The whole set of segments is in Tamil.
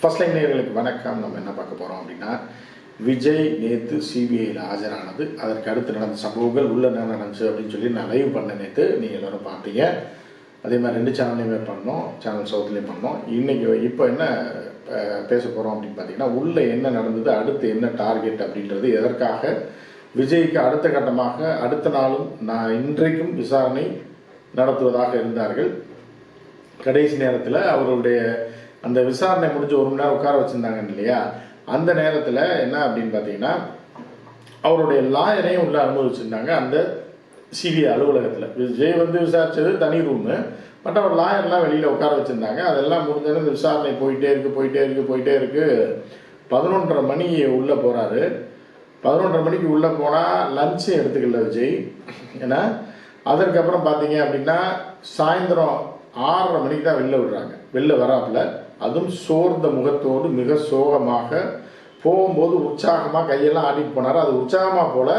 ஃபர்ஸ்ட் லைன் நேர்களுக்கு வணக்கம். நம்ம என்ன பார்க்க போகிறோம் அப்படின்னா விஜய் நேற்று சிபிஐயில் ஆஜரானது. அதற்கு அடுத்து நடந்த சம்பவங்கள் உள்ள என்ன நடந்துச்சு அப்படின்னு சொல்லி நான் லைவ் பண்ண நேற்று நீங்கள் எல்லோரும் பார்த்தீங்க. அதே மாதிரி ரெண்டு சேனல்லையுமே பண்ணோம். சேனல் சவுத்துலேயும் பண்ணோம். இன்றைக்கி இப்போ என்ன பேச போகிறோம் அப்படின்னு பார்த்தீங்கன்னா உள்ளே என்ன நடந்தது அடுத்து என்ன டார்கெட் அப்படின்றது எதற்காக விஜய்க்கு அடுத்த கட்டமாக அடுத்த நாளும் நான் இன்றைக்கும் விசாரணை நடத்துவதாக இருந்தார்கள். கடைசி நேரத்தில் அவர்களுடைய அந்த விசாரணை முடிஞ்சு ஒரு மணி நேரம் உட்கார வச்சுருந்தாங்க இல்லையா? அந்த நேரத்தில் என்ன அப்படின்னு பார்த்தீங்கன்னா அவருடைய லாயரையும் உள்ள அனுமதிச்சிருந்தாங்க அந்த சிபிஐ அலுவலகத்தில். விஜய் வந்து விசாரித்தது தனி ரூமு பட் அவர் லாயர்லாம் வெளியில் உட்கார வச்சுருந்தாங்க. அதெல்லாம் முடிஞ்சது இந்த விசாரணை போயிட்டே இருக்கு போயிட்டே இருக்கு போயிட்டே இருக்கு. பதினொன்றரை மணி உள்ளே போகிறாரு பதினொன்றரை மணிக்கு உள்ளே போனால் லஞ்சு எடுத்துக்கல விஜய். ஏன்னா அதற்கப்புறம் பார்த்தீங்க அப்படின்னா சாயந்தரம் ஆறரை மணிக்கு தான் வெளில விடுறாங்க. வெளில வராப்புல. அதுவும் சோர்ந்த முகத்தோடு மிக சோகமாக போகும்போது உற்சாகமாக கையெல்லாம் ஆடிட்டு போனார். அது உற்சாகமாக போல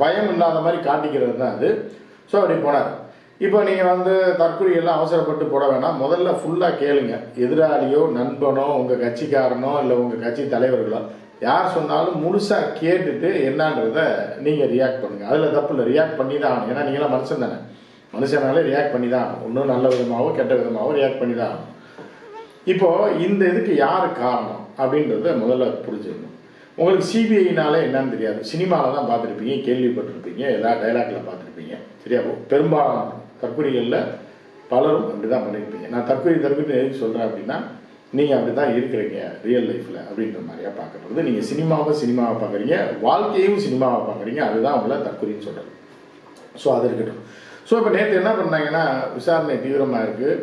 பயம் இல்லாத மாதிரி காட்டிக்கிறது தான் அது. ஸோ அப்படி போனார். இப்போ நீங்கள் வந்து தற்கொலையெல்லாம் அவசரப்பட்டு போட வேணாம். முதல்ல ஃபுல்லாக கேளுங்க. எதிராளியோ நண்பனோ உங்கள் கட்சிக்காரனோ இல்லை உங்கள் கட்சி தலைவர்களோ யார் சொன்னாலும் முழுசாக கேட்டுட்டு என்னன்றத நீங்கள் ரியாக்ட் பண்ணுங்கள் அதில் தப்பு இல்லை. ரியாக்ட் பண்ணி தான் ஆகணும். ஏன்னா நீங்களாம் மனுஷன் தானே. மனுஷனாலே ரியாக்ட் பண்ணி தான் ஆகணும். ஒன்றும் நல்ல விதமாகவோ கெட்ட விதமாகவோ ரியாக்ட் பண்ணி தான் ஆகணும். இப்போ இந்த இதுக்கு யார் காரணம் அப்படின்றத முதல்ல புரிஞ்சுக்கணும். உங்களுக்கு சிபிஐனால என்னன்னு தெரியாது. சினிமாவில் தான் பார்த்துருப்பீங்க கேள்விப்பட்டிருப்பீங்க எல்லா டைலாக்ல பார்த்துருப்பீங்க. சரியா? பெரும்பாலான தற்கொலைகளில் பலரும் அப்படி தான் பண்ணியிருப்பீங்க. நான் தற்கொலை தற்கொலை எதுக்கு சொல்கிறேன் அப்படின்னா நீங்கள் அப்படி தான் இருக்கிறீங்க ரியல் லைஃப்பில் அப்படின்ற மாதிரியா பார்க்கப்படுது. நீங்கள் சினிமாவை சினிமாவை பார்க்குறீங்க வாழ்க்கையும் சினிமாவை பார்க்குறீங்க அதுதான் உங்களை தற்கொலைன்னு சொல்கிறது ஸோ அது இருக்கட்டும். ஸோ இப்போ நேற்று என்ன பண்ணாங்கன்னா விசாரணை தீவிரமாக இருக்குது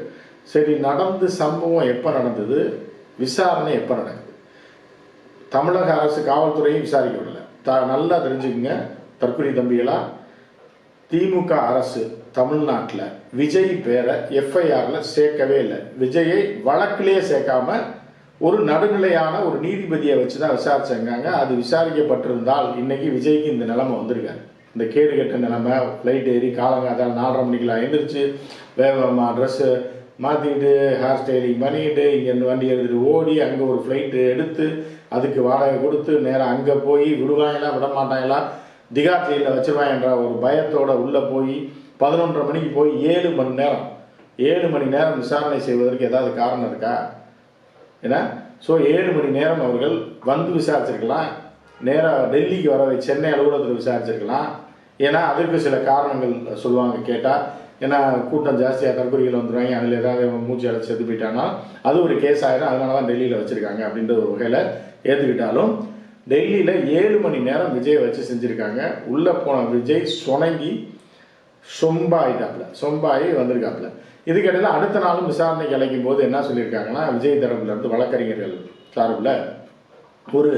சரி நடந்து சம்பவம் எப்போ நடந்தது? விசாரணை எப்போ நடக்குது? தமிழக அரசு காவல்துறையும் விசாரிக்க விடல த நல்லா தெரிஞ்சுக்கங்க தற்கொலை தம்பிகளா? திமுக அரசு தமிழ்நாட்டில் விஜய் பேரை எஃப்ஐஆரில் சேர்க்கவே இல்லை. விஜயை வழக்கிலேயே சேர்க்காம ஒரு நடுநிலையான ஒரு நீதிபதியை வச்சு தான் விசாரிச்சாங்க. அது விசாரிக்கப்பட்டிருந்தால் இன்னைக்கு விஜய்க்கு இந்த நிலைமை வந்திருக்காரு இந்த கேடு கெட்ட நிலைமை ஃப்ளைட் ஏறி காலங்காத்தால் நாலரை மணிக்கெல்லாம் எழுந்திரிச்சு வேகமாக ட்ரெஸ்ஸு மாற்றிக்கிட்டு ஹேர் ஸ்டைலிங் பண்ணிக்கிட்டு இங்கேருந்து வண்டி எடுத்துகிட்டு ஓடி அங்கே ஒரு ஃப்ளைட்டு எடுத்து அதுக்கு வாடகை கொடுத்து நேராக அங்கே போய் விடுவாங்களா விட மாட்டாங்களா திகாத்தியில் வச்சுருவாங்கன்ற ஒரு பயத்தோடு உள்ளே போய் பதினொன்றரை மணிக்கு போய் ஏழு மணி நேரம் ஏழு மணி நேரம் விசாரணை செய்வதற்கு ஏதாவது காரணம் இருக்கா? ஏன்னா ஸோ ஏழு மணி நேரம் அவர்கள் வந்து விசாரிச்சிருக்கலாம். நேராக டெல்லிக்கு வர வை- சென்னை அலுவலகத்தில் விசாரிச்சிருக்கலாம். ஏன்னா அதுக்கு சில காரணங்கள் சொல்லுவாங்க கேட்டால் ஏன்னா கூட்டம் ஜாஸ்தியாக கற்பூரிகள் வந்துடுவாங்க அதில் ஏதாவது மூச்சு அடைச்சி செத்து போயிட்டான்னா அது ஒரு கேஸ் ஆகிடும் அதனால தான் டெல்லியில் வச்சுருக்காங்க அப்படின்ற ஒரு வகையில் ஏற்றுக்கிட்டாலும் டெல்லியில் ஏழு மணி நேரம் விஜயை வச்சு செஞ்சுருக்காங்க. உள்ளே போன விஜய் சொணங்கி சொம்பாயிட்டாப்புல சொம்பாயி வந்திருக்காப்புல இதுக்கிடையில் அடுத்த நாளும் விசாரணைக்கு அழைக்கும் போது என்ன சொல்லியிருக்காங்கன்னா விஜய் தரப்புலேருந்து வழக்கறிஞர்கள் சார்பில் ஒரு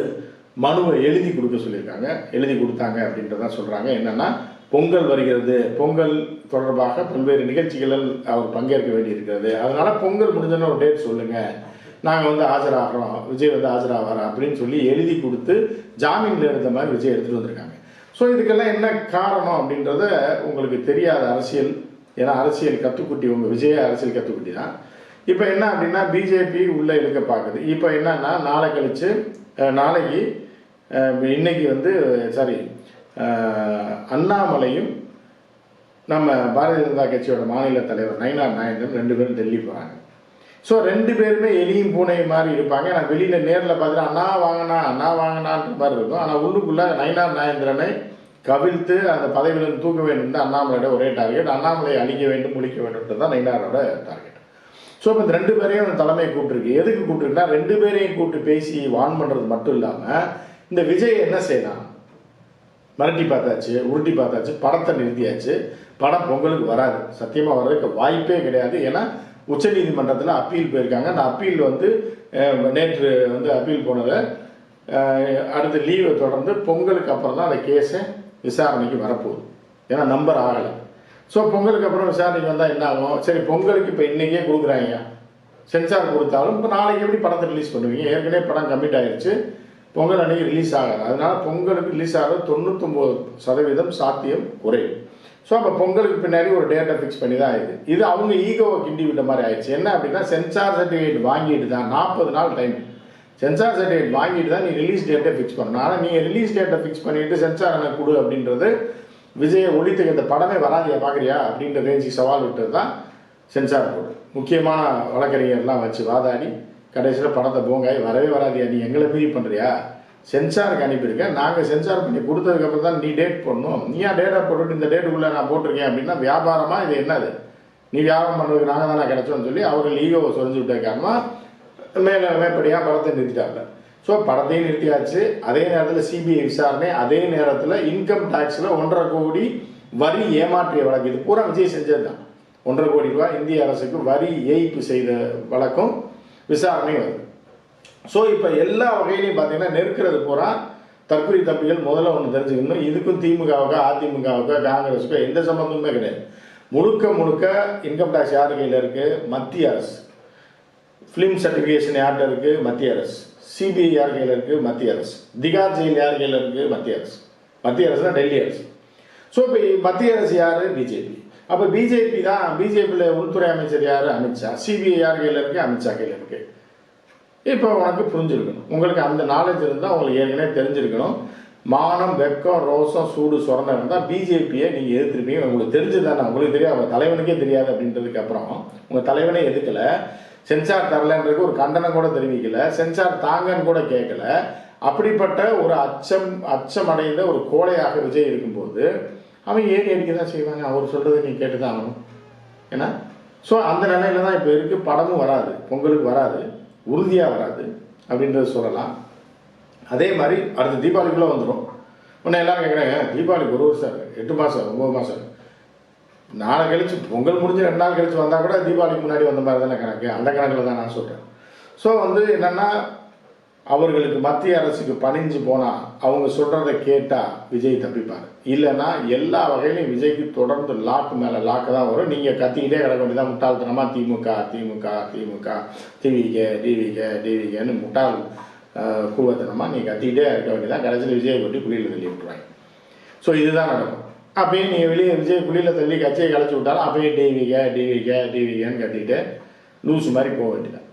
மனுவை எழுதி கொடுக்க சொல்லியிருக்காங்க. எழுதி கொடுத்தாங்க அப்படின்றதான் சொல்கிறாங்க என்னன்னா பொங்கல் வருகிறது. பொங்கல் தொடர்பாக பல்வேறு நிகழ்ச்சிகளில் அவர் பங்கேற்க வேண்டியிருக்கிறது. அதனால பொங்கல் முடிஞ்சோன்னு ஒரு டேட் சொல்லுங்க. நாங்கள் வந்து ஆஜராகிறோம். விஜய் வந்து ஆஜராகிறார் அப்படின்னு சொல்லி எழுதி கொடுத்து ஜாமீனில் எடுத்த மாதிரி விஜய் எடுத்துகிட்டு வந்திருக்காங்க. ஸோ இதுக்கெல்லாம் என்ன காரணம் அப்படின்றத உங்களுக்கு தெரியாத அரசியல். ஏன்னா அரசியல் கத்துக்குட்டி உங்கள் விஜய அரசியல் கத்துக்குட்டி தான். இப்போ என்ன அப்படின்னா பிஜேபி உள்ளே இழுக்க பார்க்குது இப்போ என்னன்னா நாளை கழிச்சு நாளைக்கு இன்னைக்கு வந்து சாரி அண்ணாமலையும் நம்ம பாரதிய ஜனதா கட்சியோட மாநில தலைவர் நயனார் நாயந்தன் ரெண்டு பேரும் டெல்லி போகிறாங்க ஸோ ரெண்டு பேருமே எலியும் பூனையும் மாதிரி இருப்பாங்க. நான் வெளியில் நேரில் பார்த்துட்டு அண்ணா வாங்கினா அண்ணா வாங்கினான்ற மாதிரி இருக்கும். ஆனால் உள்ளுக்குள்ளே நயினார் நாயந்திரனை கவிழ்த்து அந்த பதவியிலிருந்து தூக்க வேண்டும் தான் அண்ணாமலையோட ஒரே டார்கெட் அண்ணாமலையை அழிக்க வேண்டும் முடிக்க வேண்டும் தான் நயினாரோட டார்கெட் ஸோ இப்போ இந்த ரெண்டு பேரையும் அந்த தலைமையை கூப்பிட்டுருக்கு. எதுக்கு கூப்பிட்டுருக்குன்னா ரெண்டு பேரையும் கூப்பிட்டு பேசி வான் பண்ணுறது மட்டும் இல்லாமல் இந்த விஜய் என்ன செய்யலாம் மிரட்டி பார்த்தாச்சு உருட்டி பார்த்தாச்சு படத்தை நிறுத்தியாச்சு. படம் பொங்கலுக்கு வராது. சத்தியமாக வர்றதுக்கு வாய்ப்பே கிடையாது. ஏன்னா உச்சநீதிமன்றத்தில் அப்பீல் போயிருக்காங்க. அந்த அப்பீல் வந்து நேற்று வந்து அப்பீல் போனதை. அடுத்து அடுத்த லீவை தொடர்ந்து பொங்கலுக்கு அப்புறம் தான் அந்த கேஸை விசாரணைக்கு வரப்போகுது. ஏன்னா நம்பர் ஆகலை. ஸோ பொங்கலுக்கு அப்புறம் விசாரணைக்கு வந்தால் என்ன ஆகும்? சரி பொங்கலுக்கு இப்போ இன்றைக்கே கொடுக்குறாங்க. சென்சார் கொடுத்தாலும் இப்போ நாளைக்கு எப்படி படத்தை ரிலீஸ் பண்ணுவீங்க? ஏற்கனவே படம் கம்மிட் ஆயிடுச்சு பொங்கல் அன்னைக்கு ரிலீஸ் ஆகாது. அதனால் பொங்கலுக்கு ரிலீஸ் ஆகிறது தொண்ணூத்தொம்பது சதவீதம் சாத்தியம் குறையும். ஸோ அப்போ பொங்கலுக்கு பின்னாடி ஒரு டேட்டை ஃபிக்ஸ் பண்ணி தான் ஆயிடுது. இது அவங்க ஈகோவை கிண்டி விட்ட மாதிரி ஆயிடுச்சு. என்ன அப்படின்னா சென்சார் சர்டிஃபிகேட் வாங்கிட்டு தான் நாற்பது நாள் டைம் சென்சார் சர்டிஃபிகேட் வாங்கிட்டு தான் நீ ரிலீஸ் டேட்டை ஃபிக்ஸ் பண்ணணும். ஆனால் நீங்கள் ரிலீஸ் டேட்டை ஃபிக்ஸ் பண்ணிவிட்டு சென்சார் எனக்கு கொடு அப்படின்றது விஜயை ஒழித்துக்கு இந்த படமே வராதியா பார்க்குறியா அப்படின்ற ரேஞ்சுக்கு சவால் விட்டது தான் சென்சார் போர்டு முக்கியமான வழக்கறிஞர்லாம் வச்சு வாதாடி கடைசியில் படத்தை போங்காய் வரவே வராதியா? நீ எங்களை மீறி பண்ணுறியா சென்சாருக்கு அனுப்பியிருக்கேன் நாங்கள் சென்சார் பண்ணி கொடுத்ததுக்கப்புறம் தான் நீ டேட் போடணும். நீ ஏன் டேட்டா போட்டுட்டு இந்த டேட்டுக்குள்ளே நான் போட்டிருக்கேன் அப்படின்னா வியாபாரமாக இது என்னது? நீ வியாபாரம் பண்ணுறதுக்கு நாங்கள் தானே கிடைச்சோன்னு சொல்லி அவர்கள் ஈகோவை சொரிஞ்சு விட்ட காரணமாக மேலே மேற்படியாக படத்தை நிறுத்திட்டாங்க. ஸோ படத்தையும் நிறுத்தியாச்சு. அதே நேரத்தில் சிபிஐ விசாரணை அதே நேரத்தில் இன்கம் டேக்ஸில் ஒன்றரை கோடி வரி ஏமாற்றிய வழக்கு. இது பூரா விஜய் செஞ்சது தான் ஒன்றரை கோடி ரூபாய் இந்திய அரசுக்கு வரி ஏய்ப்பு செய்த வழக்கம். விசாரணை வருது ஸோ இப்போ எல்லா வகையிலையும் பார்த்தீங்கன்னா நெருக்கிறது பூரா தற்கொலை தப்பிகள் முதல்ல ஒன்று தெரிஞ்சுக்கணும் இதுக்கும் திமுகவுக்கோ அதிமுகவுக்கோ காங்கிரஸுக்கோ எந்த சம்மந்தமுமே கிடையாது. முழுக்க முழுக்க இன்கம் டேக்ஸ் யார் கையில் இருக்குது மத்திய அரசு. ஃபிலிம் சர்டிஃபிகேஷன் யார்கிட்ட இருக்குது மத்திய அரசு. சிபிஐ யார் கையில் இருக்குது மத்திய அரசு. திகார் ஜெயில் யார் கையில் இருக்குது மத்திய அரசு. மத்திய அரசுனா டெல்லி அரசு. ஸோ இப்போ மத்திய அரசு யார்? பிஜேபி அப்போ பிஜேபி தான் பிஜேபியில் உள்துறை அமைச்சர் யார்? அமித்ஷா. சிபிஐ யார் கையில் இருக்குது அமித்ஷா கையில் இருக்குது இப்போ உனக்கு புரிஞ்சிருக்கணும். உங்களுக்கு அந்த நாலேஜ் இருந்தால் உங்களுக்கு ஏற்கனவே தெரிஞ்சிருக்கணும். மானம் வெக்கம் ரோசம் சூடு சொரணம் இருந்தால் பிஜேபியை நீங்கள் எதிர்த்திருப்பீங்க. உங்களுக்கு தெரிஞ்சது தானே உங்களுக்கு தெரியாது. உங்கள் தலைவனுக்கே தெரியாது அப்படின்றதுக்கு அப்புறம் உங்கள் தலைவனே எதுக்கல சென்சார் தரலன்றதுக்கு ஒரு கண்டனம் கூட தெரிவிக்கல. சென்சார் தாங்கன்னு கூட கேட்கல. அப்படிப்பட்ட ஒரு அச்சம் அச்சம் அடைந்த ஒரு கோழையாக விஜய் இருக்கும்போது அவன் ஏறி அடிக்க தான் செய்வாங்க. அவர் சொல்கிறத நீ கேட்டு தான் ஆகணும். ஏன்னா ஸோ அந்த நிலையில தான் இப்போ இருக்குது படமும் வராது. பொங்கலுக்கு வராது. உறுதியாக வராது அப்படின்றத சொல்லலாம். அதே மாதிரி அடுத்த தீபாவளிக்குள்ளே வந்துடும் உன்னை எல்லாரும் கேட்குறாங்க தீபாவளிக்கு ஒரு வருஷம் எட்டு மாதம் ஒம்பது மாதம் இருக்கு. நாளை கழிச்சு பொங்கல் முடிஞ்சு ரெண்டு நாள் கழிச்சு வந்தால் கூட தீபாவளிக்கு முன்னாடி வந்த மாதிரி தானே கணக்கு. அந்த கணக்கில் தான் நான் சொல்கிறேன் ஸோ வந்து என்னென்னா அவர்களுக்கு மத்திய அரசுக்கு பணிஞ்சு போனால் அவங்க சொல்கிறத கேட்டால் விஜய் தப்பிப்பார். இல்லைன்னா எல்லா வகையிலையும் விஜய்க்கு தொடர்ந்து லாக்கு மேலே லாக்கு தான் வரும். நீங்கள் கத்திக்கிட்டே கிடக்க வேண்டியதான் முட்டாள்தனமாக திமுக திமுக திமுக டிவிகே டிவிகே டிவிகேன்னு முட்டாள் கூவத்தனமாக நீங்கள் கத்திக்கிட்டே இருக்க வேண்டியதான் கடைசியில் விஜயை பற்றி குழியில் தள்ளி விட்டுருவாங்க. ஸோ இதுதான் நடக்கும். அப்பயே நீங்கள் வெளியே விஜய் குழியில் தள்ளி கட்சியை கலைச்சி விட்டாலும் அப்பயே டிவிகே டிவிகே டிவிகேன்னு கத்திக்கிட்டு லூஸ் மாதிரி போக வேண்டியதான்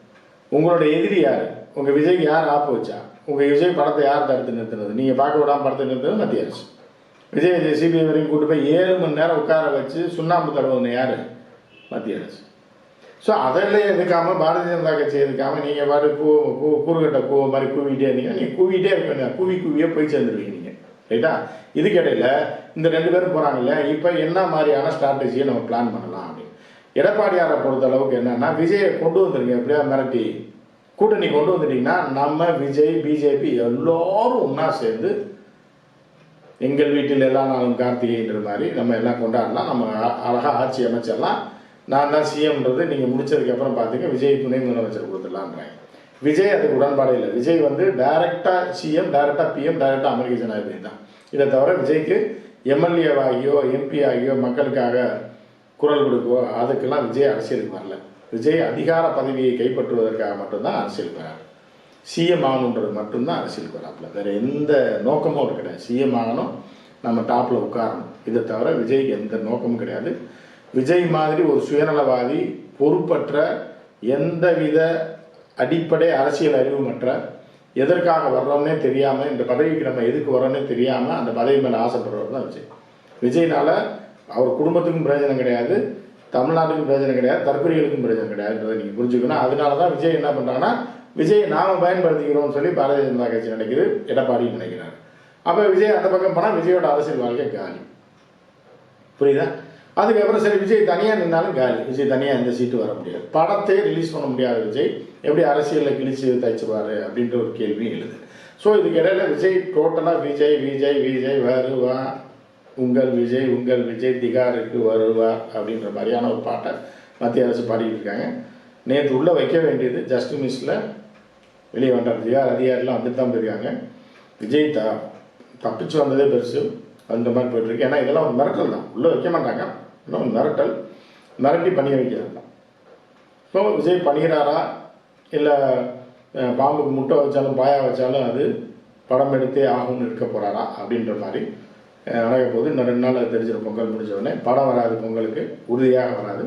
உங்களோட எதிரி யார்? உங்கள் விஜய்க்கு யார் ஆப்பு வச்சா? உங்கள் விஜய் படத்தை யார் தடுத்து நிறுத்தினது? நீங்கள் பார்க்க விடாமல் படத்தை நிறுத்தினது மத்திய அரசு. விஜய் சிபிஐ வரைக்கும் கூட்டு போய் ஏழு மணி நேரம் உட்கார வச்சு சுண்ணாம்பு தடவுன யார்? மத்திய அரசு. ஸோ அதெல்லாம் எதுக்காம பாரதிய ஜனதா கட்சி எதுக்காம நீங்கள் பாரு கூ கூ கூறுகட்ட கூ மாதிரி கூவிட்டே இருந்தீங்க. நீங்கள் கூவிட்டே இருப்பீங்க கூவி கூவியே போய் சேர்ந்துருவீங்க நீங்கள் ரைட்டா? இதுக்கிடையில் இந்த ரெண்டு பேரும் போகிறாங்கல்ல இப்போ என்ன மாதிரியான ஸ்ட்ராட்டஜியை நம்ம பிளான் பண்ணலாம் அப்படின்னு. எடப்பாடியாரை பொறுத்த அளவுக்கு என்னன்னா விஜயை கொண்டு வந்துருங்க. எப்படியா மிரட்டி கூட்டணி கொண்டு வந்துட்டீங்கன்னா நம்ம விஜய் பிஜேபி எல்லோரும் ஒன்றா சேர்ந்து எங்கள் வீட்டில் எல்லா நாளும் கார்த்திகைன்ற மாதிரி நம்ம எல்லாம் கொண்டாடலாம். நம்ம அ- ஆட்சி அமைச்சிடலாம். நான் தான் சிஎம்ன்றது நீங்கள் முடிச்சதுக்கப்புறம் பார்த்தீங்க விஜய் துணை முதலமைச்சர் கொடுத்துடலான்றாங்க விஜய் அதுக்கு உடன்பாடு இல்லை. விஜய் வந்து டைரெக்டாக சிஎம் டைரெக்டாக பிஎம் டைரெக்டாக அமெரிக்க ஜனாதிபதி தான். இதை தவிர விஜய்க்கு எம்எல்ஏவாகியோ எம்பி ஆகியோ மக்களுக்காக குரல் கொடுக்கவோ அதுக்கெல்லாம் விஜய் அரசியலுக்கு வரல. விஜய் அதிகார பதவியை கைப்பற்றுவதற்காக மட்டும்தான் அரசியலுக்கு வராரு சிஎம் ஆகணுன்றது மட்டும்தான் அரசியலுக்கு வராப்பில் வேற எந்த நோக்கமும் அவர் கிடையாது. சிஎம் ஆகணும் நம்ம டாப்பில் உட்காரணும். இதை தவிர விஜய்க்கு எந்த நோக்கமும் கிடையாது. விஜய் மாதிரி ஒரு சுயநலவாதி பொறுப்பற்ற எந்தவித அடிப்படை அரசியல் அறிவுமற்ற எதற்காக வர்றோம்னே தெரியாமல் இந்த பதவிக்கு நம்ம எதுக்கு வரோன்னே தெரியாமல் அந்த பதவி மேலே ஆசைப்படுறவர் தான் விஜய். விஜய்னால அவர் குடும்பத்துக்கும் பிரயோஜனம் கிடையாது. தமிழ்நாட்டுக்கும் பிரயோஜனம் கிடையாது தற்கொலைகளுக்கும் பிரயோஜனம் கிடையாதுன்றதை நீங்கள் புரிஞ்சுக்கணும். அதனால தான் விஜய் என்ன பண்ணுறாங்கன்னா விஜய் நாம் பயன்படுத்திக்கிறோம்னு சொல்லி பாரதிய ஜனதா கட்சி நினைக்குது எடப்பாடி நினைக்கிறார். அப்போ விஜய் அந்த பக்கம் போனால் விஜயோட அரசியல் வாழ்க்கை காலி. புரியுதா? அதுக்கப்புறம் சரி விஜய் தனியாக நின்னாலும் காலி. விஜய் தனியாக எந்த சீட்டு வர முடியாது. படத்தை ரிலீஸ் பண்ண முடியாத விஜய் எப்படி அரசியலில் கிழிச்சு தைச்சுவார் அப்படின்ற ஒரு கேள்வி எழுது. ஸோ இதுக்கு இடையில விஜய் டோட்டலாக விஜய் விஜய் விஜய் வருவா உங்கள் விஜய் உங்கள் விஜய் திகாருக்கு வருவார் அப்படின்ற மாதிரியான ஒரு பாட்டை மத்திய அரசு பாடிக்கிட்டு இருக்காங்க நேற்று உள்ளே வைக்க வேண்டியது ஜஸ்ட் மிஸ்ல வெளியே வந்தார். திகார் அதிகாரிலாம் வந்துட்டு தான் போயிருக்காங்க. விஜய் த தப்பிச்சு வந்ததே பெருசு. அந்த மாதிரி போயிட்டுருக்கு. ஏன்னா இதெல்லாம் ஒரு மிரட்டல் தான். உள்ளே வைக்க மாட்டாங்க. இன்னும் மிரட்டல். மிரட்டி பண்ணிய வைக்கிறாங்க தான். விஜய் பண்ணுகிறாரா இல்லை பாம்புக்கு முட்டை வச்சாலும் பாயா வச்சாலும் அது படம் எடுத்தே ஆகும்னு இருக்க போகிறாரா அப்படின்ற மாதிரி அஹ், போகுது இன்னும் ரெண்டு நாள் தெரிஞ்சிடும் பொங்கல் முடிஞ்ச படம் வராது பொங்கலுக்கு உறுதியாக வராது.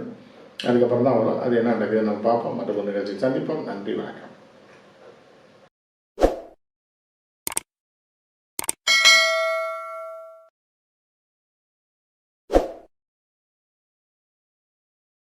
அதுக்கப்புறம் தான் வரும். அது என்ன நடக்குது நம்ம பார்ப்போம். மற்ற நிகழ்ச்சி சந்திப்போம். நன்றி வணக்கம்.